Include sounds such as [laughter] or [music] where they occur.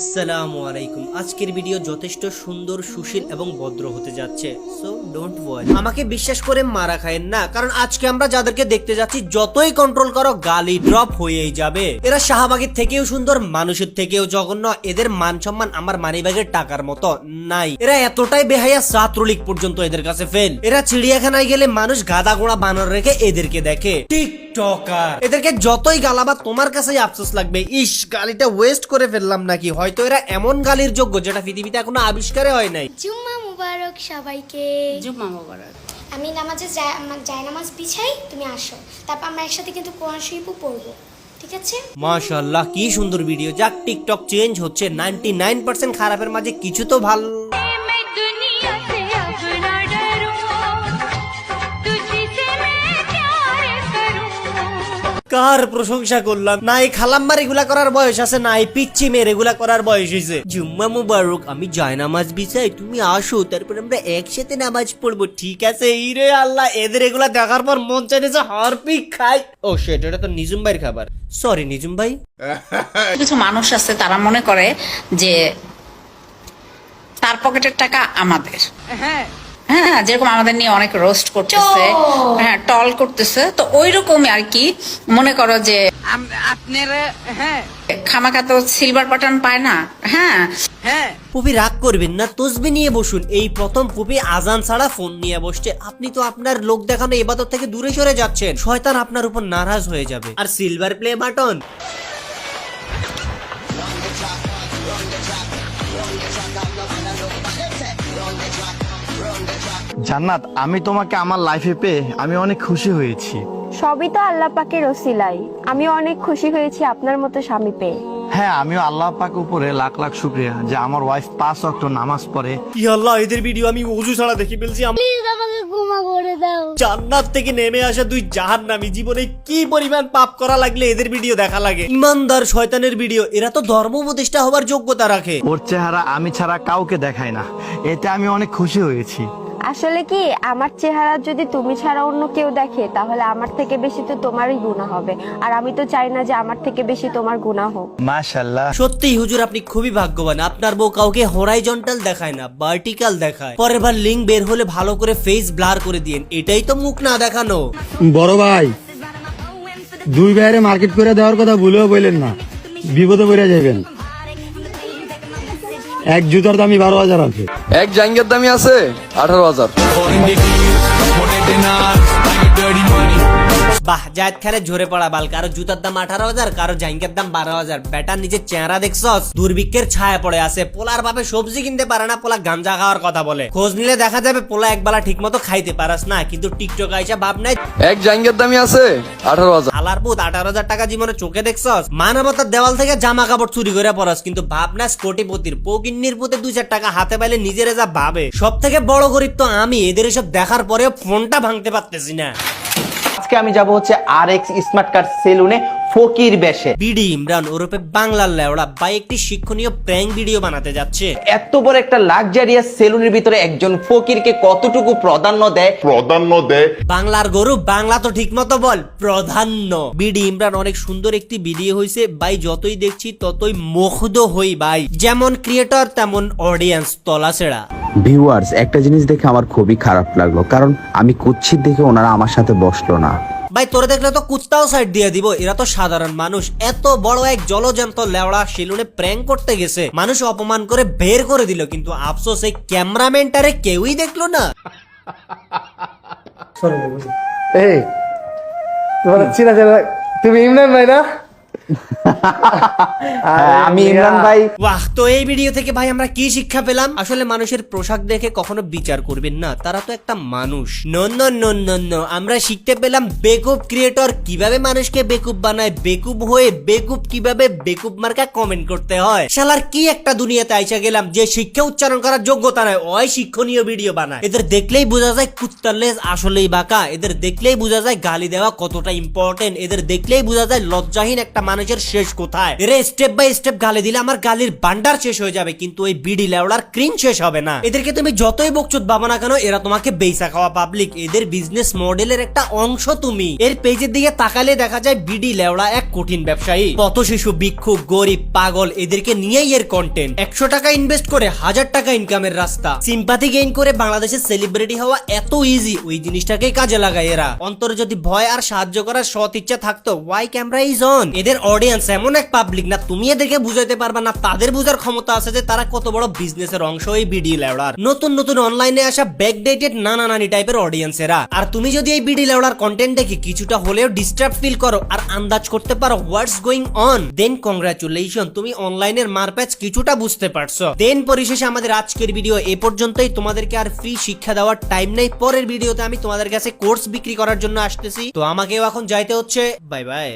আসসালামু আলাইকুম। আজকের ভিডিও যথেষ্ট সুন্দর, সুশীল এবং ভদ্র হতে যাচ্ছে। সো ডোন্ট ওয়ারি আমাকে বিশ্বাস করে মারা খায়েন না, কারণ আজকে আমরা যাদেরকে দেখতে যাচ্ছি, যতই কন্ট্রোল করো, গালি ড্রপ হয়েই যাবে। এরা শাহবাগের থেকেও সুন্দর, মানুষের থেকেও জঘন্য, এদের মান সম্মান আমার মানিব্যাগের টাকার মতো নাই। এরা এতটাই বেহাইয়া ছাত্রলীগ পর্যন্ত এদের কাছে ফেল এরা চিড়িয়াখানায় গেলে মানুষ গাদা গোড়া বানর রেখে এদেরকে দেখে। টিকটকার। এদেরকে যতই গালাবা তোমার কাছেই আফসোস লাগবে ইস গালিটা ওয়েস্ট করে ফেললাম নাকি? হয়তো এরা এমন গালির যোগ্য যেটা পৃথিবীতে এখনও আবিষ্কারে হয় নাই। জুম্মা মুবারক সবাইকে। জুম্মা মোবারক। আমি নামাজে যায় আমার নামাজ বিছাই তুমি আসো। তারপর আমরা একসাথে কিন্তু কোরআন শরীফও পড়ব। ঠিক আছে? মাশাল্লাহ কি সুন্দর ভিডিও যাক টিকটক চেঞ্জ হচ্ছে। নাইনটি নাইন পার্সেন্ট খারাপের মাঝে কিছু তো ভালো কার প্রশংসা করলাম? না এই খালাম্মার এগুলা করার বয়স আছে না এই পিচ্ছি মেয়ের এগুলা করার বয়স হয়েছে। জুম্মা মুবারক আমি জয় নামাজ বিছাই তুমি আসো তারপর আমরা একসাথে নামাজ পড়ব ঠিক আছে? এই রে আল্লাহ এদের এগুলা দেখার পর মন চাইছে হারপিক খাই। ও সেটা এটা তো নিজুম ভাইয়ের খাবার। সরি নিজুম ভাই। [laughs] কিছু মানুষ আছে তারা মনে করে যে তার পকেটের টাকা আমাদের। হ্যাঁ। হ্যাঁ যেরকম আমাদের নিয়ে অনেক রোস্ট করতেছে হ্যাঁ টল করতেছে তো ওই রকমই আর কি। মনে করো যে আপনারা হ্যাঁ। খামাকা তো সিলভার বাটন পায় না হ্যাঁ। হ্যাঁ। পুপি রাগ করবেন না তসবি নিয়ে বসুন। এই প্রথম পুপি আজান ছাড়া ফোন নিয়ে বসছে। আপনি তো আপনার লোক দেখানো এবাদত থেকে দূরে সরে যাচ্ছেন। শয়তান আপনার উপর নারাজ হয়ে যাবে। আর সিলভার প্লে বাটন জান্নাত আমি তোমাকে আমার লাইফে পেয়ে আমি অনেক খুশি হয়েছি। সবই তো আল্লাহ পাকের ওসিলাই। আমি অনেক খুশি হয়েছি আপনার মতো স্বামী পেয়ে। হ্যাঁ আমিও আল্লাহ পাক উপরে লাখ লাখ শুক্রিয়া যে আমার ওয়াইফ পাঁচ অক্ট নামাজ পড়ে। কি আল্লাহ এদের ভিডিও আমি অজু ছাড়া দেখে ফেলছি। আমি আমাকে ঘুমা করে দাও। জান্নাত থেকে নেমে আসা দুই জাহান্নামী জীবনে কি পরিমাণ পাপ করা লাগলে এদের ভিডিও দেখা লাগে? ইমানদার শয়তানের ভিডিও এরা তো ধর্ম উপদেষ্টা হওয়ার যোগ্যতা রাখে। ওর চেহারা আমি ছাড়া কাউকে দেখাই না। এতে আমি অনেক খুশি হয়েছি। আসলে কি আমার চেহারা যদি তুমি ছাড়া অন্য কেউ দেখে তাহলে আমার থেকে বেশি তো তোমারই গুণা হবে। আর আমি তো চাই না যে আমার থেকে বেশি তোমার গুণা হোক। মাশাল্লাহ সত্যি হুজুর আপনি খুবই ভাগ্যবান। আপনার বউ কাউকে হরাইজন্টাল দেখায় না ভার্টিক্যাল দেখায়। পরের বার লিঙ্ক বের হলে ভালো করে ফেস ব্লার করে দিন এটাই তো মুখ না দেখানো। বড় ভাই দুই ভাইয়ের মার্কেট করে দেওয়ার কথা ভুলেও বললেন না। বিপদে পড়ে যাবেন। এক জুতার দামই বারো হাজার আছে। এক জাঙ্গের দামি আছে আঠারো হাজার। বাহ জায়দ খানে ঝরে পড়া বাল। কারও জুতার দাম আঠারো হাজার কারও জাইঙ্গের দাম বারো হাজার। বেটার নিজের চেহারা দেখছস? দুর্ভিক্ষের ছায়া পড়ে আছে। পোলার বাপে সবজি কিনতে পারে না পোলা গাঞ্জা খাওয়ার কথা বলে। খোঁজ নিলে দেখা যাবে পোলা একবেলা ঠিক মতো খাইতে পারাস না কিন্তু টিকটক আইসা ভাব নাই। এক জাঙ্গের দামি আছে আঠারো হাজার। আলার পুত আঠারো হাজার টাকা জীবনে চোখে দেখছস? মানবতার দেওয়াল থেকে জামা কাপড় চুরি করে পড়াস কিন্তু ভাবনা কোটিপতির পৌকিন্নির পুতে দুই চার টাকা হাতে পাইলে নিজেরে যা ভাবে। সব থেকে বড় গরিব তো আমি এদের এসব দেখার পরেও ফোনটা ভাঙতে পারতেছি না। আজকে আমি যাব হচ্ছে আর এক্স স্মার্ট কার্ড সেলুনে ফকির বেশে। বিডি ইমরান ওরফে বাংলার লেওড়া বাই একটি শিক্ষণীয় প্র্যাঙ্ক ভিডিও বানাতে যাচ্ছে। এত বড় একটা লাক্সারিয়াস সেলুনের ভিতরে একজন ফকিরকে কতটুকু প্রাধান্য দেয়? প্রাধান্য দেয়। বাংলার গরু বাংলা তো ঠিক মতো বল প্রাধান্য। বিডি ইমরান অনেক সুন্দর একটি ভিডিও হয়েছে ভাই যতই দেখছি ততই মুগ্ধ হই ভাই। যেমন ক্রিয়েটর তেমন অডিয়েন্স তলাছেড়া। ভিউয়ার্স একটা জিনিস দেখে আমার খুবই খারাপ লাগল। কারণ আমি কুচ্ছিত দেখে ওনারা আমার সাথে বসল না। ভাই তোরে দেখলে তো কুত্তাও সাইড দিয়ে দিব। এরা তো সাধারণ মানুষ। এত বড় এক জলজন্ত লেওড়া সেলুনে প্র্যাঙ্ক করতে গেছে। মানুষ অপমান করে বের করে দিল কিন্তু আফসোস এই ক্যামেরাম্যানটারে কেউই দেখল না। এই তোমার চিনা তুমি ইমরান ভাই না? আমি ইমরান ভাই। বাহ তো এই ভিডিও থেকে ভাই আমরা কি শিক্ষা পেলাম? আসলে মানুষের পোশাক দেখে কখনো বিচার করবেন না তারা তো একটা মানুষ। নন নন নন ন আমরা শিখতে পেলাম বেকুব ক্রিয়েটর কীভাবে মানুষকে বেকুব বানায় বেকুব হয়ে বেকুব কীভাবে বেকুব মার্কা কমেন্ট করতে হয়। শালার কি একটা দুনিয়াতে আইসা গেলাম যে শিক্ষা উচ্চারণ করার যোগ্যতা নয় ওই শিক্ষণীয় ভিডিও বানায়। এদের দেখলেই বোঝা যায় কুত্তার লেজ আসলেই বাঁকা এদের দেখলেই বোঝা যায় গালি দেওয়া কতটা ইম্পর্টেন্ট এদের দেখলেই বোঝা যায় লজ্জাহীন একটা মানুষ মানুষের শেষ কোথায়? এরা স্টেপ বাই স্টেপ গালি দিলে আমার গালির বান্ডার শেষ হয়ে যাবে, কিন্তু ওই বিডি লেওড়ার ক্রিম শেষ হবে না। এদেরকে তুমি যতই বকচুত বাবা না কেন, এরা তোমাকে বেইসা খাওয়া পাবলিক এদের বিজনেস মডেলের একটা অংশ তুমি। এর পেজের দিকে তাকালে দেখা যায় বিডি লেওড়া এক কঠিন ব্যবসায়ী। পথ শিশু ভিক্ষুক, গরিব, পাগল, এদেরকে নিয়েই এর কন্টেন্ট একশো টাকা ইনভেস্ট করে হাজার টাকা ইনকামের রাস্তা। সিম্পাথি গেইন করে বাংলাদেশের সেলিব্রিটি হওয়া এত ইজি ওই জিনিসটাকে কাজে লাগায় এরা। অন্তরে যদি ভয় আর সাহায্য করার সৎ ইচ্ছা থাকতো ওয়াই ক্যামেরা ইজ অন এদের অডিয়েন্স এমন এক পাবলিক না তুমি এদেরকে বুঝাইতে পারবা, না তাদের বুঝার ক্ষমতা আছে যে তারা কত বড় বিজনেসের অংশ এই বিডি লেওড়ার। নতুন নতুন অনলাইনে আসা ব্যাকডেটেড নানা নানি টাইপের অডিয়েন্স এরা। আর তুমি যদি এই বিডি লেওড়ার কন্টেন্ট দেখে কিছুটা হলেও ডিস্টার্ব ফিল করো আর আন্দাজ করতে পারো what's going on then congratulation তুমি অনলাইনের মারপ্যাচ কিছুটা বুঝতে পারছ। দেন পরিশেষে আমাদের আজকের ভিডিও এ পর্যন্তই। তোমাদেরকে আর ফ্রি শিক্ষা দেওয়ার টাইম নেই। পরের ভিডিওতে আমি তোমাদের কাছে কোর্স বিক্রি করার জন্য আসতেছি। তো আমাকেও এখন যাইতে হচ্ছে। Bye bye